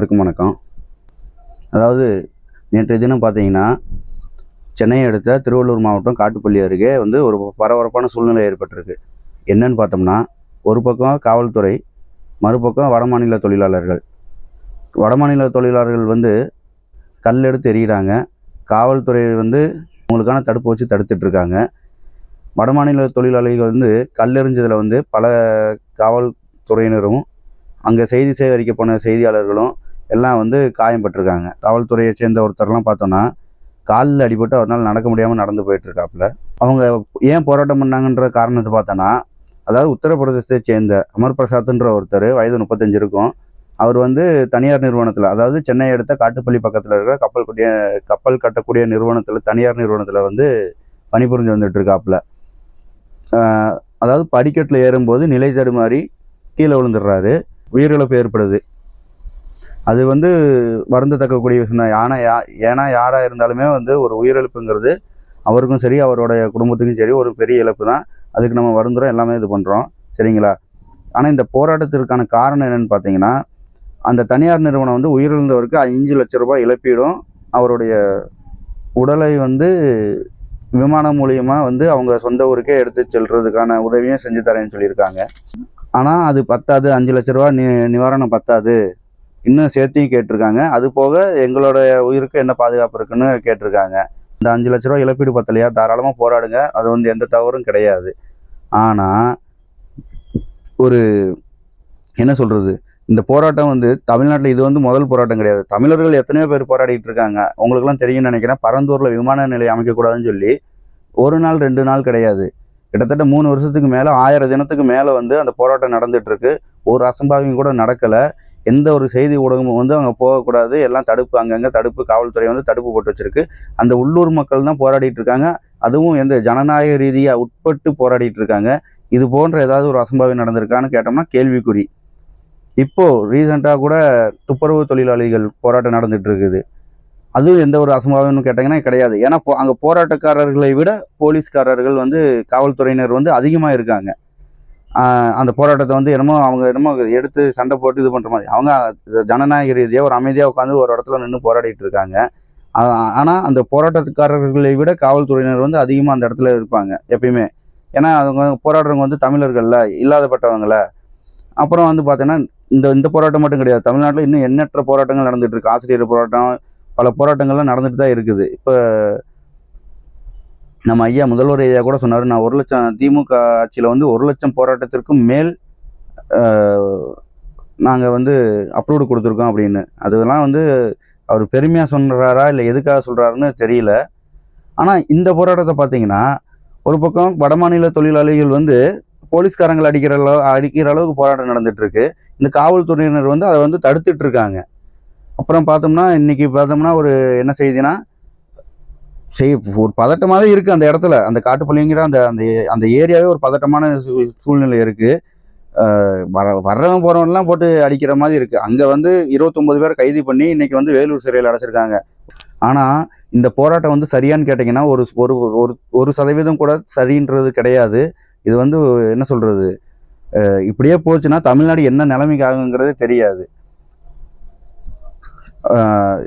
அனைவருக்கும் வணக்கம். அதாவது நேற்றைய தினம் பார்த்தீங்கன்னா சென்னையை அடுத்த திருவள்ளூர் மாவட்டம் காட்டுப்பள்ளி அருகே வந்து ஒரு பரபரப்பான சூழ்நிலை ஏற்பட்டிருக்கு. என்னன்னு பார்த்தோம்னா ஒரு பக்கம் காவல்துறை மறுபக்கம் வடமாநில தொழிலாளர்கள். வடமாநில தொழிலாளர்கள் வந்து கல் எடுத்து எறிகிறாங்க. காவல்துறை வந்து அவங்களுக்கான தடுப்பு வச்சு தடுத்துட்ருக்காங்க வடமாநில தொழிலாளிகள் வந்து கல்லெறிஞ்சதில் வந்து பல காவல்துறையினரும் அங்கே செய்தி சேகரிக்க போன செய்தியாளர்களும் எல்லாம் வந்து காயம்பட்டிருக்காங்க காவல்துறையை சேர்ந்த ஒருத்தர்லாம் பார்த்தோன்னா காலில் அடிபட்டு அவரால் நடக்க முடியாமல் நடந்து போயிட்டுருக்காப்புல. அவங்க ஏன் போராட்டம் பண்ணாங்கன்ற காரணத்தை பார்த்தோன்னா அதாவது உத்தரப்பிரதேசத்தை சேர்ந்த அமர் பிரசாத்ன்ற ஒருத்தர் வயது முப்பத்தஞ்சு இருக்கும். அவர் வந்து தனியார் நிறுவனத்தில் அதாவது சென்னை அடுத்த காட்டுப்பள்ளி பக்கத்தில் இருக்கிற கப்பல் கூடிய கப்பல் கட்டக்கூடிய நிறுவனத்தில் தனியார் நிறுவனத்தில் வந்து பணிபுரிஞ்சு வந்துட்டு இருக்காப்புல அதாவது படிக்கட்டில் ஏறும்போது நிலை தடுமாறி கீழே விழுந்துடுறாரு. உயிரிழப்பு ஏற்படுது. அது வந்து வருந்தத்தக்கக்கூடிய விஷயம் தான். ஆனால் யா ஏன்னா யாராக இருந்தாலுமே வந்து ஒரு உயிரிழப்புங்கிறது அவருக்கும் சரி அவருடைய குடும்பத்துக்கும் சரி ஒரு பெரிய இழப்பு தான். அதுக்கு நம்ம வருந்துறோம் எல்லாமே இது பண்ணுறோம் சரிங்களா? ஆனால் இந்த போராட்டத்திற்கான காரணம் என்னன்னு பார்த்தீங்கன்னா அந்த தனியார் நிறுவனம் வந்து உயிரிழந்தவருக்கு அஞ்சு லட்ச ரூபாய் இழப்பீடும் அவருடைய உடலை வந்து விமானம் மூலியமாக வந்து அவங்க சொந்த ஊருக்கே எடுத்து செல்றதுக்கான உதவியும் செஞ்சு தரேன்னு சொல்லியிருக்காங்க. ஆனால் அது பத்தாது. அஞ்சு லட்ச ரூபா நி நிவாரணம் பத்தாது. இன்னும் சேர்த்தியும் கேட்டிருக்காங்க. அது போக எங்களோட உயிருக்கு என்ன பாதுகாப்பு இருக்குன்னு கேட்டிருக்காங்க. இந்த அஞ்சு லட்ச ரூபா இழப்பீடு பத்தலையா? தாராளமாக போராடுங்க. அது வந்து எந்த தவறும் கிடையாது. ஆனால் ஒரு என்ன சொல்கிறது இந்த போராட்டம் வந்து தமிழ்நாட்டில் இது வந்து முதல் போராட்டம் கிடையாது. தமிழர்கள் எத்தனையோ பேர் போராடிட்டு இருக்காங்க. உங்களுக்குலாம் தெரியும்னு நினைக்கிறேன். பரந்தூரில் விமான நிலையம் அமைக்கக்கூடாதுன்னு சொல்லி ஒரு நாள் ரெண்டு நாள் கிடையாது. கிட்டத்தட்ட மூணு வருஷத்துக்கு மேலே ஆயிரம் தினத்துக்கு மேலே வந்து அந்த போராட்டம் நடந்துட்டு இருக்கு. ஒரு அசம்பாவியம் கூட நடக்கலை. எந்த ஒரு செய்தி ஊடகமும் வந்து அங்கே போகக்கூடாது. எல்லாம் தடுப்பு அங்கங்கே தடுப்பு காவல்துறை வந்து தடுப்பு போட்டு வச்சிருக்கு. அந்த உள்ளூர் மக்கள் தான் போராடிட்டு இருக்காங்க. அதுவும் எந்த ஜனநாயக ரீதியாக உட்பட்டு போராடிட்டு இருக்காங்க. இது போன்ற ஏதாவது ஒரு அசம்பாவியம் நடந்திருக்கான்னு கேட்டோம்னா கேள்விக்குறி. இப்போது ரீசெண்டாக கூட துப்புரவு தொழிலாளிகள் போராட்டம் நடந்துட்டு இருக்குது. அதுவும் எந்த ஒரு அசம்பாவியம்னு கேட்டிங்கன்னா கிடையாது. ஏன்னா போ அங்கே போராட்டக்காரர்களை விட போலீஸ்காரர்கள் வந்து காவல்துறையினர் வந்து அதிகமாக இருக்காங்க. அந்த போராட்டத்தை வந்து என்னமோ அவங்க என்னமோ எடுத்து சண்டை போட்டு இது பண்ணுற மாதிரி. அவங்க ஜனநாயக ரீதியாக ஒரு அமைதியாக உட்காந்து ஒரு இடத்துல நின்று போராடிட்டு இருக்காங்க. ஆனால் அந்த போராட்டக்காரர்களை விட காவல்துறையினர் வந்து அதிகமாக அந்த இடத்துல இருப்பாங்க எப்பயுமே. ஏன்னா அவங்க போராடுறவங்க வந்து தமிழர்கள்ல இல்லாதப்பட்டவங்கள. அப்புறம் வந்து பார்த்தீங்கன்னா இந்த இந்த போராட்டம் மட்டும் கிடையாது. தமிழ்நாட்டில் இன்னும் எண்ணற்ற போராட்டங்கள் நடந்துட்டு இருக்கு. ஆசிரியர் போராட்டம் பல போராட்டங்கள்லாம் நடந்துட்டு தான் இருக்குது. இப்போ நம்ம ஐயா முதல்வர் ஐயா கூட சொன்னார் நான் ஒரு லட்சம் திமுக ஆட்சியில் வந்து ஒரு லட்சம் போராட்டத்திற்கும் மேல் நாங்கள் வந்து அப்ரூவ்டு கொடுத்துருக்கோம் அப்படின்னு. அதெல்லாம் வந்து அவர் பெருமையாக சொல்கிறாரா இல்லை எதுக்காக சொல்கிறாருன்னு தெரியல. ஆனால் இந்த போராட்டத்தை பார்த்தீங்கன்னா ஒரு பக்கம் வடமாநில தொழிலாளிகள் வந்து போலீஸ்காரங்களை அடிக்கிற அளவு அடிக்கிற அளவுக்கு போராட்டம் நடந்துகிட்ருக்கு இந்த காவல்துறையினர் வந்து அதை வந்து தடுத்துட்டு இருக்காங்க. அப்புறம் பார்த்தோம்னா இன்றைக்கி பார்த்தோம்னா ஒரு என்ன செய்தினா செய் ஒரு பதட்டமாகவே இருக்குது அந்த இடத்துல. அந்த காட்டுப்பள்ளிங்கிற அந்த அந்த அந்த ஏரியாவே ஒரு பதட்டமான சூ- சூழ்நிலை இருக்குது வர வர்றவன் போகிறவன்லாம் போட்டு அடிக்கிற மாதிரி இருக்குது அங்கே வந்து இருபத்தொம்பது பேர் கைது பண்ணி இன்றைக்கி வந்து வேலூர் சிறையில் அடைச்சிருக்காங்க. ஆனால் இந்த போராட்டம் வந்து சரியான்னு கேட்டிங்கன்னா ஒரு ஒரு ஒரு ஒரு சதவீதம் கூட சரின்றது கிடையாது. இது வந்து என்ன சொல்கிறது இப்படியே போச்சுன்னா தமிழ்நாடு என்ன நிலைமைக்கு ஆகுங்கிறதே தெரியாது.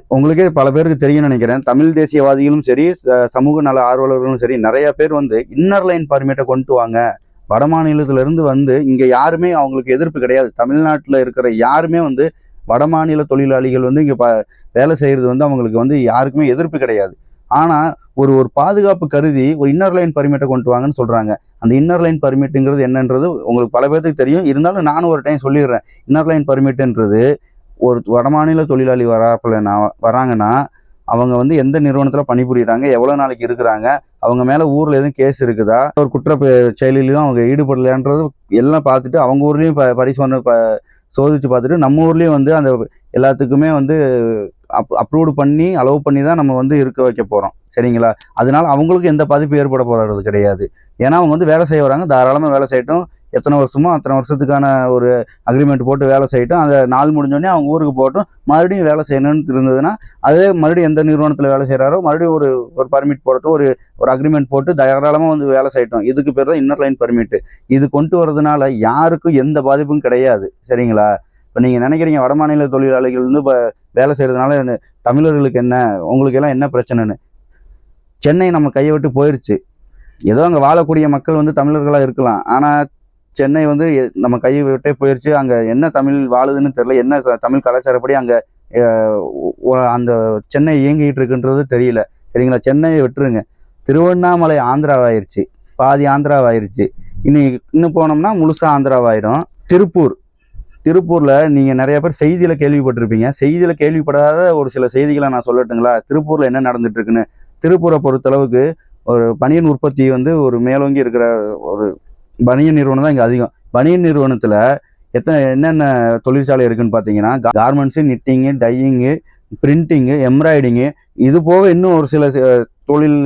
உங்களுக்கே பல பேருக்கு தெரியும்னு நினைக்கிறேன். தமிழ் தேசியவாதிகளும் சரி ச- சமூக நல ஆர்வலர்களும் சரி நிறைய பேர் வந்து இன்னர் லைன் பர்மிட்டை கொண்டு வாங்க. வட மாநிலத்திலிருந்து வந்து இங்கே யாருமே அவங்களுக்கு எதிர்ப்பு கிடையாது. தமிழ்நாட்டில் இருக்கிற யாருமே வந்து வட மாநில தொழிலாளிகள் வந்து இங்கே ப- வேலை செய்கிறது வந்து அவங்களுக்கு வந்து யாருக்குமே எதிர்ப்பு கிடையாது. ஆனால் ஒரு ஒரு பாதுகாப்பு கருதி ஒரு இன்னர் லைன் பர்மிட்டை கொண்டு வாங்கன்னு சொல்கிறாங்க அந்த இன்னர் லைன் பர்மிட்டுங்கிறது என்னன்றது உங்களுக்கு பல பேர்த்துக்கு தெரியும். இருந்தாலும் நானும் ஒரு டைம் சொல்லிடுறேன். இன்னர் லைன் பர்மிட்டுன்றது ஒரு வடமாநில தொழிலாளி வராப்புல நான் வராங்கன்னா அவங்க வந்து எந்த நிறுவனத்தில் பணிபுரியுறாங்க எவ்வளோ நாளைக்கு இருக்கிறாங்க அவங்க மேலே ஊரில் எதுவும் கேஸ் இருக்குதா? ஒரு குற்ற செயலிலையும் செயலிலும் அவங்க ஈடுபடலையான்றது எல்லாம் பார்த்துட்டு அவங்க ஊர்லேயும் ப பரிசோதனை ப சோதிச்சு பார்த்துட்டு நம்ம ஊர்லேயும் வந்து அந்த எல்லாத்துக்குமே வந்து அப் அப்ரூவ்டு பண்ணி அலோவ் பண்ணி தான் நம்ம வந்து இருக்க வைக்க போகிறோம் சரிங்களா? அதனால அவங்களுக்கு எந்த பாதிப்பும் ஏற்பட போகிறது கிடையாது. ஏன்னா அவங்க வந்து வேலை செய்ய வராங்க தாராளமாக வேலை செய்யட்டும். எத்தனை வருஷமோ அத்தனை வருஷத்துக்கான ஒரு அக்ரிமெண்ட் போட்டு வேலை செய்யட்டும். அந்த நாள் முடிஞ்சோடனே அவங்க ஊருக்கு போகட்டும். மறுபடியும் வேலை செய்யணும்னு இருந்ததுன்னா அதே மறுபடியும் எந்த நிறுவனத்தில் வேலை செய்கிறாரோ மறுபடியும் ஒரு ஒரு பர்மிட் போடட்டும். ஒரு ஒரு அக்ரிமெண்ட் போட்டு தாராளமாக வந்து வேலை செய்யட்டும். இதுக்கு பேர் தான் இன்னர் லைன் பர்மிட் இது கொண்டு வரதுனால யாருக்கும் எந்த பாதிப்பும் கிடையாது. சரிங்களா? இப்போ நீங்கள் நினைக்கிறீங்க வடமாநில தொழிலாளிகள் வந்து இப்போ வேலை செய்கிறதுனால என்ன- தமிழர்களுக்கு என்ன உங்களுக்கு எல்லாம் என்ன பிரச்சனைன்னு? சென்னை நம்ம கையை விட்டு போயிடுச்சு ஏதோ அங்கே வாழக்கூடிய மக்கள் வந்து தமிழர்களாக இருக்கலாம். ஆனால் சென்னை வந்து நம்ம கையை விட்டே போயிடுச்சு அங்கே என்ன தமிழ் வாழுதுன்னு தெரியல. என்ன தமிழ் கலாச்சாரப்படி அங்கே அந்த சென்னை இயங்கிட்டு இருக்குன்றது தெரியல. சரிங்களா? சென்னையை விட்டுருங்க. திருவண்ணாமலை ஆந்திராவாயிருச்சு. பாதி ஆந்திராவாயிருச்சு. இனி இன்னும் போனோம்னா முழுசா ஆந்திராவாயிடும். திருப்பூர். திருப்பூர்ல நீங்க நிறைய பேர் செய்தியில கேள்விப்பட்டிருப்பீங்க. செய்தியில கேள்விப்படாத ஒரு சில செய்திகளை நான் சொல்லட்டுங்களா? திருப்பூர்ல என்ன நடந்துட்டு இருக்குன்னு திருப்பூரை பொறுத்தளவுக்கு ஒரு பனியன் உற்பத்தி வந்து ஒரு மேலோங்கி இருக்கிற ஒரு பனியன் நிறுவனம் தான் இங்கே அதிகம். பனியன் நிறுவனத்தில் எத்தனை என்னென்ன தொழிற்சாலை இருக்குன்னு பார்த்தீங்கன்னா garments knitting dyeing printing embroidering இது போக இன்னும் ஒரு சில தொழில்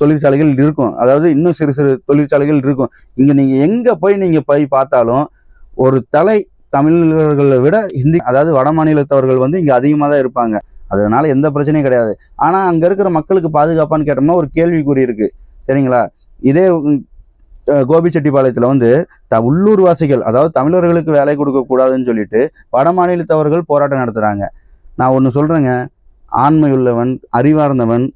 தொழிற்சாலைகள் இருக்கும். அதாவது இன்னும் சிறு சிறு தொழிற்சாலைகள் இருக்கும். இங்கே நீங்கள் எங்கே போய் நீங்கள் போய் பார்த்தாலும் ஒரு தலை தமிழர்களை விட ஹிந்தி அதாவது வட மாநிலத்தவர்கள் வந்து இங்கே அதிகமாக தான் இருப்பாங்க. அதனால எந்த பிரச்சனையும் கிடையாது. ஆனால் அங்கே இருக்கிற மக்களுக்கு பாதுகாப்பான்னு கேட்டோம்னா ஒரு கேள்விக்குறி இருக்குது சரிங்களா? இதே கோபிச்செட்டிப்பாளையத்தில் வந்து த உள்ளூர் வாசிகள் அதாவது தமிழர்களுக்கு வேலை கொடுக்கக்கூடாதுன்னு சொல்லிட்டு வட மாநிலத்தவர்கள் போராட்டம் நடத்துகிறாங்க நான் ஒன்று சொல்கிறேங்க ஆண்மையுள்ளவன் அறிவார்ந்தவன்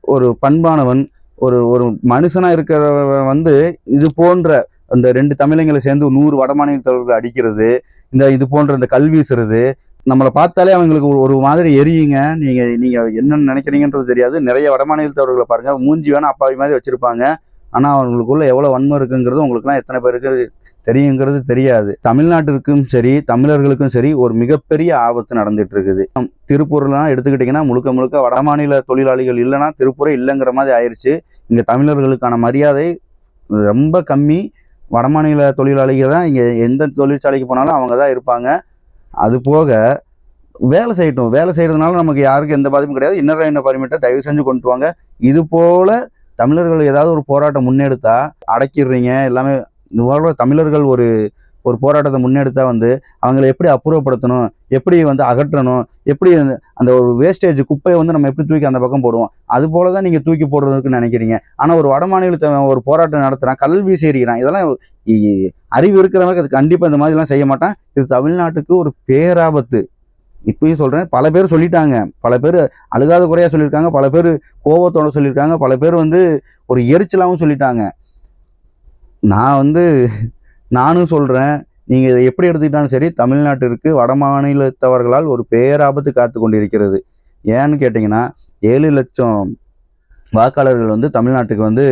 ஒரு பண்பானவன் ஒரு ஒரு மனுஷனாக இருக்கிறவன் வந்து இது போன்ற அந்த ரெண்டு தமிழங்களை சேர்ந்து நூறு வட மாநிலத்தவர்கள் அடிக்கிறது இந்த இது போன்ற இந்த கல் வீசுறது நம்மளை பார்த்தாலே அவங்களுக்கு ஒரு- ஒரு மாதிரி எரியுங்க. நீங்கள் நீங்கள் என்னென்னு நினைக்கிறீங்கன்றது தெரியாது. நிறைய வட மாநிலத்தவர்களை மூஞ்சி வேணால் அப்பாவி மாதிரி வச்சுருப்பாங்க. ஆனால் அவங்களுக்குள்ள எவ்வளோ வன்மம் இருக்குங்கிறது உங்களுக்குலாம் எத்தனை பேருக்கு தெரியுங்கிறது தெரியாது. தமிழ்நாட்டிற்கும் சரி தமிழர்களுக்கும் சரி ஒரு மிகப்பெரிய ஆபத்து நடந்துட்டு இருக்குது திருப்பூர்லாம் எடுத்துக்கிட்டிங்கன்னா முழுக்க முழுக்க வட மாநில தொழிலாளிகள் இல்லைன்னா திருப்பூரே இல்லைங்கிற மாதிரி ஆயிடுச்சு இங்கே தமிழர்களுக்கான மரியாதை ரொம்ப கம்மி. வடமாநில தொழிலாளிகள் தான் இங்கே எந்த தொழிற்சாலைக்கு போனாலும் அவங்க தான் இருப்பாங்க. அது போக வேலை செய்யட்டும். வேலை செய்கிறதுனால நமக்கு யாருக்கும் எந்த பாதிப்பும் கிடையாது. இன்னர் என்ன பர்மிட்டை தயவு செஞ்சு கொண்டு வாங்க. இது போல் தமிழர்கள் ஏதாவது ஒரு போராட்டம் முன்னெடுத்தா அடக்கிடுறீங்க எல்லாமே தமிழர்கள் ஒரு ஒரு போராட்டத்தை முன்னெடுத்தா வந்து அவங்களை எப்படி அப்புறப்படுத்தணும் எப்படி வந்து அகற்றணும் எப்படி அந்த- அந்த ஒரு வேஸ்டேஜ் குப்பையை வந்து நம்ம எப்படி தூக்கி அந்த பக்கம் போடுவோம் அது போல தான் நீங்கள் தூக்கி போடுறதுக்கு நினைக்கிறீங்க. ஆனால் ஒரு வட மாநிலத்தை ஒரு போராட்டம் நடத்துகிறான் கல்வி செய்கிறான் இதெல்லாம் அறிவு இருக்கிறவங்க அது கண்டிப்பாக இந்த மாதிரிலாம் செய்ய மாட்டான். இது தமிழ்நாட்டுக்கு ஒரு பேராபத்து. இப்பயும் சொல்கிறேன் பல பேர் சொல்லிட்டாங்க. பல பேர் அழுகாத குறையாக சொல்லியிருக்காங்க பல பேர் கோபத்தோட சொல்லியிருக்காங்க பல பேர் வந்து ஒரு எரிச்சலாகவும் சொல்லிட்டாங்க. நான் வந்து நானும் சொல்கிறேன் நீங்கள் இதை எப்படி எடுத்துக்கிட்டாலும் சரி தமிழ்நாட்டிற்கு வட மாநிலத்தவர்களால் ஒரு பேராபத்து காத்து கொண்டிருக்கிறது. ஏன்னு கேட்டிங்கன்னா ஏழு லட்சம் வாக்காளர்கள் வந்து தமிழ்நாட்டுக்கு வந்து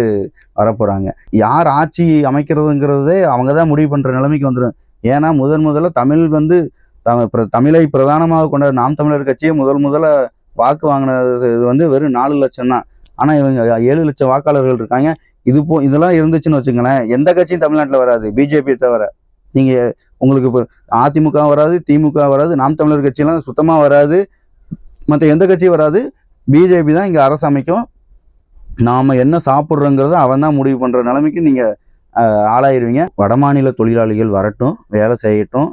வரப்போகிறாங்க யார் ஆட்சி அமைக்கிறதுங்கிறதே அவங்க தான் முடிவு பண்ணுற நிலைமைக்கு வந்துடும் ஏன்னா முதன் முதல்ல தமிழ் வந்து த- பிர- தமிழை பிரதானமாக கொண்ட நாம் தமிழர் கட்சியே முதல் முதல்ல வாக்கு வாங்கினது இது வந்து வெறும் நாலு லட்சம் தான். ஆனா இவங்க ஏழு லட்சம் வாக்காளர்கள் இருக்காங்க. இது போ இதெல்லாம் இருந்துச்சுன்னு வச்சுங்களேன் எந்த கட்சியும் தமிழ்நாட்டில் வராது. பிஜேபி தவிர. நீங்க உங்களுக்கு இப்போ அதிமுக வராது திமுக வராது நாம் தமிழர் கட்சியெல்லாம் சுத்தமாக வராது. மற்ற எந்த கட்சியும் வராது. பிஜேபி தான் இங்கே அரசு அமைக்கும். நாம் என்ன சாப்பிட்றோங்கிறத அவன் தான் முடிவு பண்ணுற நிலைமைக்கு நீங்கள் ஆளாயிருவீங்க. வடமாநில தொழிலாளிகள் வரட்டும் வேலை செய்யட்டும்.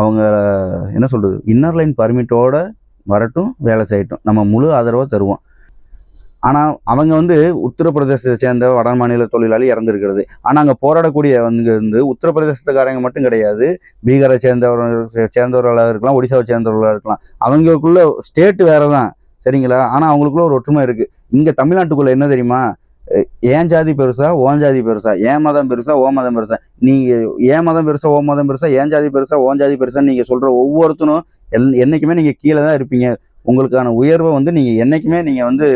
அவங்க என்ன சொல்கிறது இன்னர் லைன் பர்மிட்டோட வரட்டும் வேலை செய்யட்டும். நம்ம முழு ஆதரவாக தருவோம். ஆனால் அவங்க வந்து உத்தரப்பிரதேசத்தை சேர்ந்த வட மாநில தொழிலாளி இறந்துருக்கிறது. ஆனால் அங்கே போராடக்கூடிய வந்து வந்து உத்தரப்பிரதேசத்துக்காரங்க மட்டும் கிடையாது. பீகாரை சேர்ந்தவர்கள் சேர்ந்தவர்களாக இருக்கலாம் ஒடிசாவை சேர்ந்தவர்களாக இருக்கலாம். அவங்களுக்குள்ள ஸ்டேட் வேறு தான் சரிங்களா? ஆனால் அவங்களுக்குள்ள ஒரு ஒற்றுமை இருக்குது இங்கே தமிழ்நாட்டுக்குள்ளே என்ன தெரியுமா? ஏன் ஜாதி பெருசா ஓன் ஜாதி பெருசா ஏன் மதம் பெருசா ஓ மதம் பெருசா? நீங்க ஏன் மதம் பெருசா ஓ மதம் பெருசா ஏன் ஜாதி பெருசா ஓன் ஜாதி பெருசா நீங்க சொல்ற ஒவ்வொருத்தனும் எல் என்னைக்குமே நீங்க கீழே தான் இருப்பீங்க. உங்களுக்கான உயர்வை வந்து நீங்க என்னைக்குமே நீங்க வந்து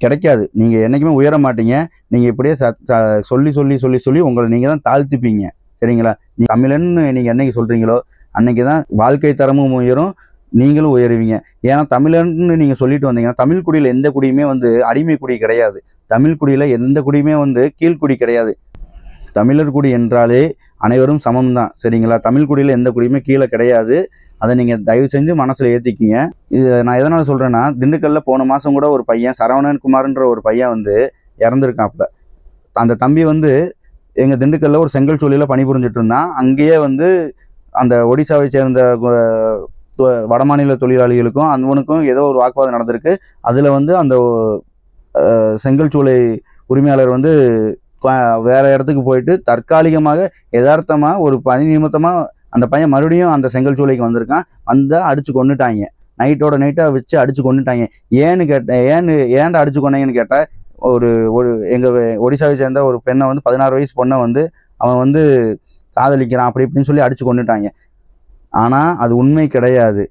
கிடைக்காது. நீங்க என்னைக்குமே உயர மாட்டீங்க. நீங்க இப்படியே சொல்லி சொல்லி சொல்லி சொல்லி உங்களை நீங்க தான் தாழ்த்திப்பீங்க. சரிங்களா? நீ தமிழன்னு நீங்க என்னைக்கு சொல்றீங்களோ அன்னைக்கு தான் வாழ்க்கை தரமும் உயரும் நீங்களும் உயருவீங்க. ஏன்னா தமிழன்னு நீங்க சொல்லிட்டு வந்தீங்கன்னா தமிழ் குடியில எந்த குடியுமே வந்து அடிமை குடி கிடையாது. தமிழ் குடியில் எந்த குடியுமே வந்து கீழ்குடி கிடையாது. தமிழர் குடி என்றாலே அனைவரும் சமம் தான் சரிங்களா? தமிழ் குடியில் எந்த குடியுமே கீழே கிடையாது. அதை நீங்கள் தயவு செஞ்சு மனசில் ஏற்றிக்கிங்க இது நான் எதனால் சொல்கிறேன்னா திண்டுக்கல்ல போன மாதம் கூட ஒரு பையன் சரவணன் குமார்ன்ற ஒரு பையன் வந்து இறந்துருக்காப்புல. அந்த தம்பி வந்து எங்கள் திண்டுக்கல்ல ஒரு செங்கல் சூழலில் பணிபுரிஞ்சிட்டு இருந்தான் அங்கேயே வந்து அந்த ஒடிசாவை சேர்ந்த தொ- வடமாநில தொழிலாளிகளுக்கும் அவனுக்கும் ஏதோ ஒரு வாக்குவாதம் நடந்திருக்கு. அதில் வந்து அந்த செங்கல் சூளை உரிமையாளர் வந்து வேற இடத்துக்கு போயிட்டு தற்காலிகமாக யதார்த்தமாக ஒரு பணி நிமித்தமாக அந்த பையன் மறுபடியும் அந்த செங்கல் சூளைக்கு வந்திருக்கான். வந்தால் அடிச்சு கொண்டுட்டாங்க நைட்டோட நைட்டாக வச்சு அடிச்சு கொண்டுட்டாங்க ஏன்னு கேட்டேன் ஏன்னு ஏன்டா அடிச்சு கொன்னீங்கன்னு கேட்டால் ஒரு ஒரு எங்கள் ஒடிசாவை சேர்ந்த ஒரு பெண்ணை வந்து பதினாறு வயசு பொண்ணை வந்து அவன் வந்து காதலிக்கிறான் அப்படி இப்படின்னு சொல்லி அடிச்சு கொண்டுட்டாங்க ஆனால் அது உண்மை கிடையாது.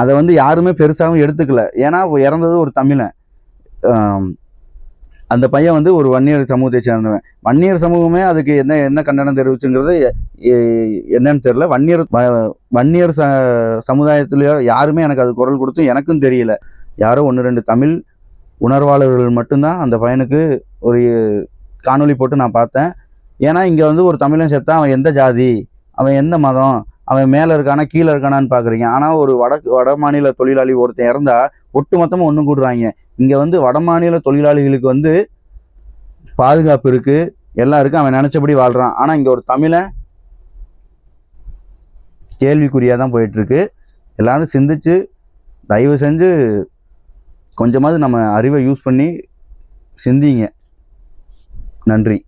அதை வந்து யாருமே பெருசாகவும் எடுத்துக்கல. ஏன்னா இறந்தது ஒரு தமிழன். அந்த பையன் வந்து ஒரு வன்னியர் சமூகத்தை சேர்ந்தவன். வன்னியர் சமூகமே அதுக்கு என்ன என்ன கண்டனம் தெரிவிச்சுங்கிறது என்னன்னு தெரியல. வன்னியர் வன்னியர் ச சமுதாயத்திலேயோ யாருமே எனக்கு அது குரல் கொடுத்து எனக்கும் தெரியல. யாரோ ஒன்று ரெண்டு தமிழ் உணர்வாளர்கள் மட்டும்தான் அந்த பையனுக்கு ஒரு காணொளி போட்டு நான் பார்த்தேன். ஏன்னா இங்கே வந்து ஒரு தமிழன் சேர்த்தா அவன் எந்த ஜாதி? அவன் எந்த மதம்? அவன் மேலே இருக்கானா கீழே இருக்கானான்னு பார்க்குறீங்க ஆனால் ஒரு வட வட மாநில தொழிலாளி ஒருத்தன் இறந்தா ஒட்டுமொத்தமாக ஒன்று கூடுறாங்க. இங்கே வந்து வட மாநில தொழிலாளிகளுக்கு வந்து பாதுகாப்பு இருக்கு. எல்லாம் இருக்கு. அவன் நினைச்சபடி வாழ்றான். ஆனால் இங்கே ஒரு தமிழை கேள்விக்குறியாக தான் போயிட்டு இருக்கு எல்லாரும் சிந்திச்சு தயவு செஞ்சு கொஞ்சமாவது நம்ம அறிவை யூஸ் பண்ணி சிந்திங்க. நன்றி.